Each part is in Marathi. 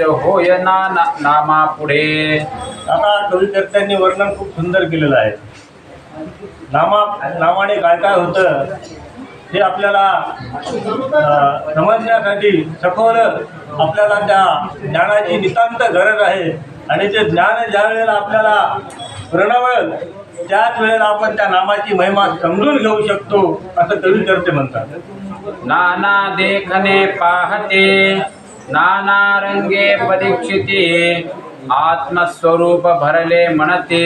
होय ना नामा पुढे. आता कविकर्त्यांनी वर्णन खूप सुंदर केलेलं आहे. नामा नावाने काय काय होतं हे आपल्याला समजण्यासाठी सखोल आपल्याला त्या ज्ञानाची नितांत गरज आहे. आणि ते ज्ञान ज्या वेळेला आपल्याला प्रणवल त्याच वेळेला आपण त्या नामाची महिमा समजून घेऊ शकतो असं कविकर्ते म्हणतात. नाना देखणे पाहते. नाना रंगे परीक्षिते आत्मस्वरूप भरले म्हणते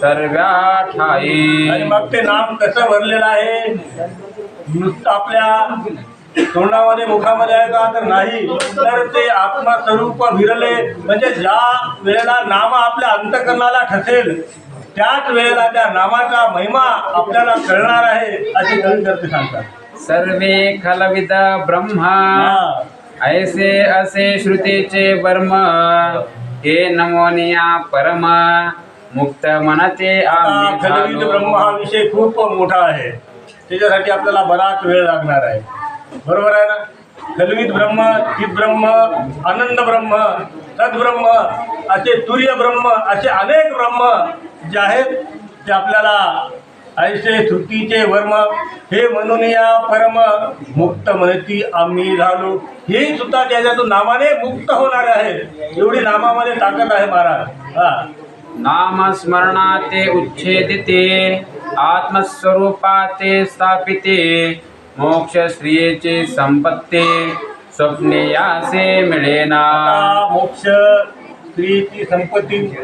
सर्व्या आणि ठाई मग ते नाम कसं भरलेलं आहे? नुसतं आपल्या तोंडामध्ये मुखामध्ये आहे का? तर नाही. तर ते आत्मस्वरूप विरले म्हणजे ज्या वेळेला नाम आपल्या अंतकरणाला ठसेल त्याच वेळेला त्या नामाचा महिमा आपल्याला कळणार आहे असे कवी करते सांगतात. सर्वे खलविद ब्रह्मा. ऐसे असे श्रुतीचे वर्म हे नमोनिया परम मुक्त खलवित झालो. ब्रह्म हा विषय खूप मोठा आहे. त्याच्यासाठी आपल्याला बराच वेळ लागणार आहे. बरोबर आहे ना? खलवित ब्रह्म ब्रह्म आनंद ब्रह्म सद्ब्रह्म असे तुर्य ब्रह्म असे अनेक ब्रह्म जे आहेत ते आपल्याला ऐसे श्रुतीचे वर्म हे म्हणून या परम मुक्त म्हणती आम्ही झालो. हे सुद्धा त्याच्यातून नामाने मुक्त होणार आहे. एवढी नामामध्ये ताकद आहे महाराज. हा. नामस्मरणाते उच्छेदिते आत्मस्वरूपाते स्थापिते मोक्ष श्रियेचे संपत्ती स्वप्ने यासे मिळेना. मोक्ष स्त्रीची संपत्ती.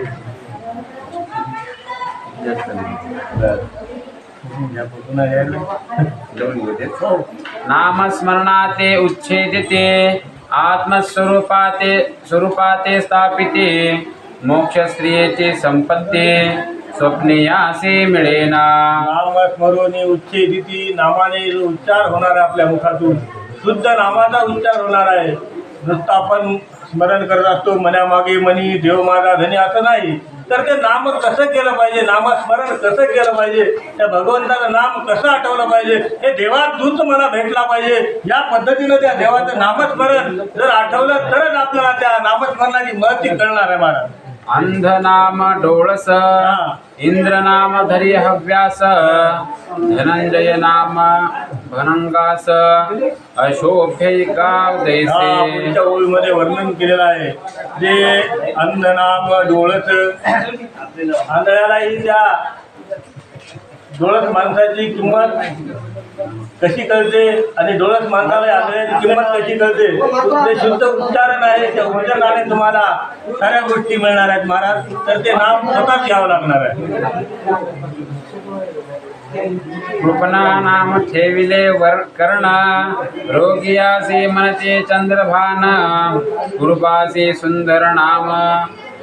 नामस्मरणाते उच्छेदिते आत्मस्वरूपाते स्वरूपाते स्थापिते मोक्ष श्रियेचे संपत्ती स्वप्ने मिळेना. नाम उच्छेदिती नामाने उच्चार होणार आहे आपल्या मुखातून. शुद्ध नामाचा उच्चार होणार आहे. नुसता आपण स्मरण करत असतो मनामागे मनी देव माझा धनी असं नाही. तर ते नाम कसं केलं पाहिजे? नामस्मरण कसं केलं पाहिजे? त्या भगवंताचं नाम कसं आठवलं पाहिजे? हे देवात दूत मला भेटला पाहिजे. या पद्धतीनं त्या देवाचं नामस्मरण जर आठवलं तरच आपल्याला त्या नामस्मरणाची महती कळणार आहे महाराज अंध नाम डोळस. इंद्र नाम धरी हव्यास धनंजय नाम भनंगास अशोभ्यैका हा दैसे ओळीमध्ये वर्णन केलेलं आहे जे अंधनाम डोळस आंधळ्यालाही त्या डोळस माणसाची किंमत कशी कळते आणि डोळस माणसाला आदळ्याची किंमत कशी कळते? ते शुद्ध उच्चारण आहे त्या उच्चारणाने तुम्हाला साऱ्या गोष्टी मिळणार आहेत महाराज. तर ते नाम स्वतःच घ्यावं लागणार आहे. कृपणा नाम ठेविले वर कर्ण रोगियासी मनते चंद्रभान कृपासी सुंदर नाम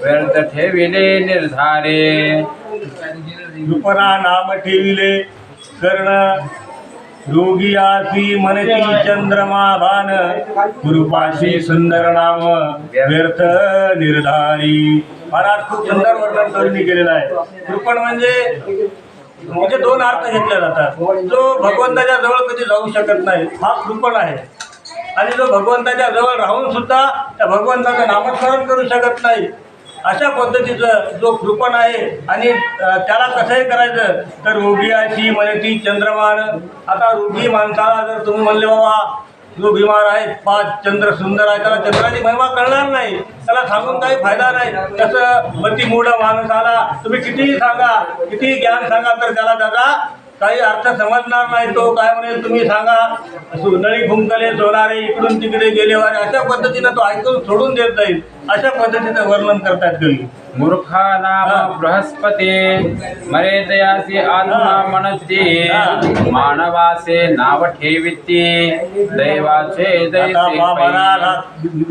व्यर्थ ठेविले निर्धारे. कृपणा नाम ठेविले. कर्ण रोगी आसी मनती चंद्रमा भान. गुरुपाशी सुंदर नाम व्यर्थ निर्धारी. महाराज खूप सुंदर वर्णन करून केलेलं आहे. कृपण म्हणजे म्हणजे दोन अर्थ घेतले जातात. जो भगवंताच्या जवळ कधी जाऊ शकत नाही हा कृपण आहे. आणि जो भगवंताच्या जवळ राहून सुद्धा त्या भगवंताचं नामस्मरण करू शकत नाही अशा पद्धतीचं जो कृपण आहे आणि त्याला कसंही करायचं तर रोगियाची म्हणती चंद्रमान आता रोगी माणसाला जर तुम्ही म्हणले बाबा जो बिमार आहे पाच चंद्र सुंदर आहे त्याला चंद्राची महिमा कळणार नाही. त्याला सांगून काही फायदा नाही. तसं मती मूढ माणसाला तुम्ही कितीही सांगा कितीही ज्ञान सांगा तर त्याला दादा काही अर्थ समजणार नाही तो काय म्हणेल तुम्ही सांगा. नळी फुंकले सोनारे इकडून तिकडे गेले वारे अशा पद्धतीनं तो ऐकून सोडून देत जाईल. अशा पद्धतीचं वर्णन करतात कवी मूर्खा नाम बृहस्पती मर्यादयासी आत्मा म्हणते मानवाचे नाव ठेविती दैवाचे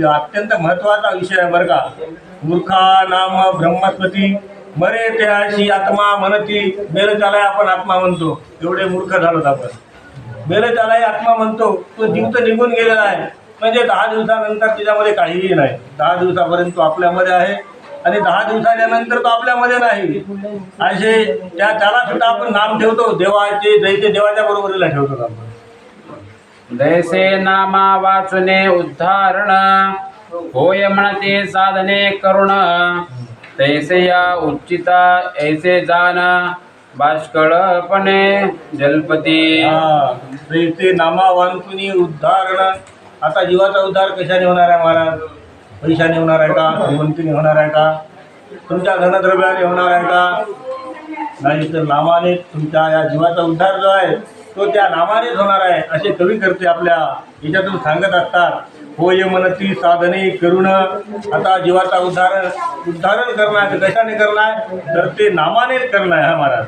अत्यंत महत्त्वाचा विषय आहे बरं का. मूर्खा नाम ब्रह्मस्पती मरे ते अशी आत्मा म्हणती मेलं त्यालाही आपण आत्मा म्हणतो. एवढे मूर्ख झालोत आपण. मेलं त्यालाही आत्मा म्हणतो. तो जीव तर निघून गेलेला आहे. म्हणजे दहा दिवसानंतर तिच्यामध्ये काहीही नाही. दहा दिवसापर्यंत तो आपल्यामध्ये आहे. आणि दहा दिवसाच्या नंतर तो आपल्यामध्ये नाही. असे त्या त्याला सुद्धा आपण नाम ठेवतो. देवाचे जैसे देवाच्या बरोबरीला ठेवतो आपण. दैसे नामा वाचने उद्धारण. होय म्हणते साधने करुण. तैसे या उच्चिता ऐसे जाना बाष्कळपणे जलपती। हा, नामा नामावांतुनी उद्धारण. आता जीवाचा उद्धार कशाने होणार आहे महाराज? पैशाने होणार आहे का? श्रीमंतीने होणार आहे का? तुमच्या धनद्रव्याने होणार आहे का? नाही तर नामाने तुमच्या या जीवाचा उद्धार जो आहे तो त्या नामानेच होणार आहे असे कवी करते आपल्या याच्यातून सांगत असतात. होय मनती साधने करून आता जीवाचा उद्धार उद्धारण करणार कशाने करणार? तर ते नामानेच करणार हा महाराज.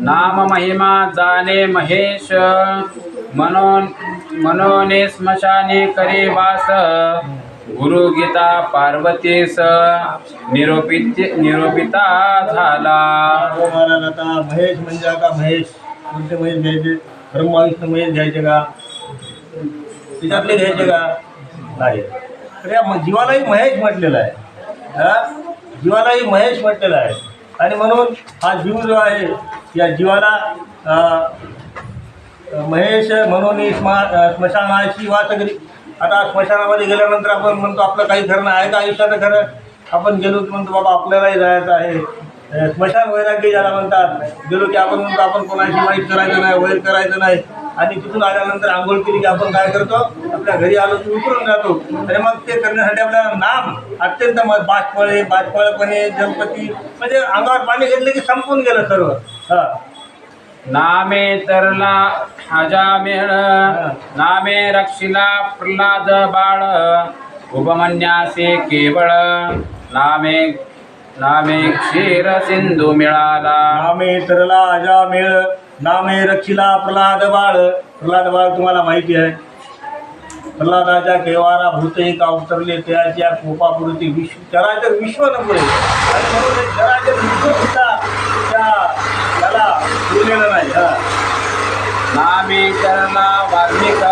नाम महिमा जाणे महेश. मनोन मनोने स्मशाने करे वास. गुरु गीता पार्वतीस निरोपित निरोपिता झाला. हो महाराज आता महेश म्हणजे आता महेश. कोणते महेश घ्यायचे? ब्रह्मा विष्णू महेश घ्यायचे का? त्याच्यातले घ्यायचे का? नाही. तर या म- जीवालाही महेश म्हटलेला आहे. हा? जीवालाही महेश म्हटलेला आहे. आणि म्हणून हा जीव जो आहे या जीवाला महेश म्हणून स्मा अं, स्मशानाची वाचगरी आता स्मशानामध्ये गेल्यानंतर आपण म्हणतो आपलं काही खरं नाही आहे का आयुष्याचं खरं आपण गेलो की म्हणतो बाबा आपल्यालाही जायचं आहे. स्मशान वैराग्य ज्याला म्हणतात गेलो की आपण म्हणतो आपण कोणाशी वाईट करायचं नाही वैर करायचं नाही. आणि तिथून आल्यानंतर आंघोळ केली की आपण काय करतो? आपल्या घरी आलो की उतरून जातो. आणि मग ते करण्यासाठी आपल्याला नाम अत्यंत म- बाष्पळे बाष्पळपणे जलपती म्हणजे अंगावर पाणी घेतलं की संपून गेलं सर्व. हा. नामे तरला अजामेळ नामे रक्षिला प्रल्हाद बाळ उपमन्यासे केवळ नामे नामे क्षीर सिंधू मिळाला. नामे तरला अजा नाम आहे रक्षिला प्रल्हाद बाळ. प्रल्हाद बाळ तुम्हाला माहिती आहे. प्रल्हादाच्या केवारा भूत का उतरले त्याच्या कोपापुरती विश्व चराचर विश्व नपुरे आणि म्हणून चराचर विश्व सुद्धा त्या त्याला बोललेलं नाही हा. नामे तरला वाल्मिक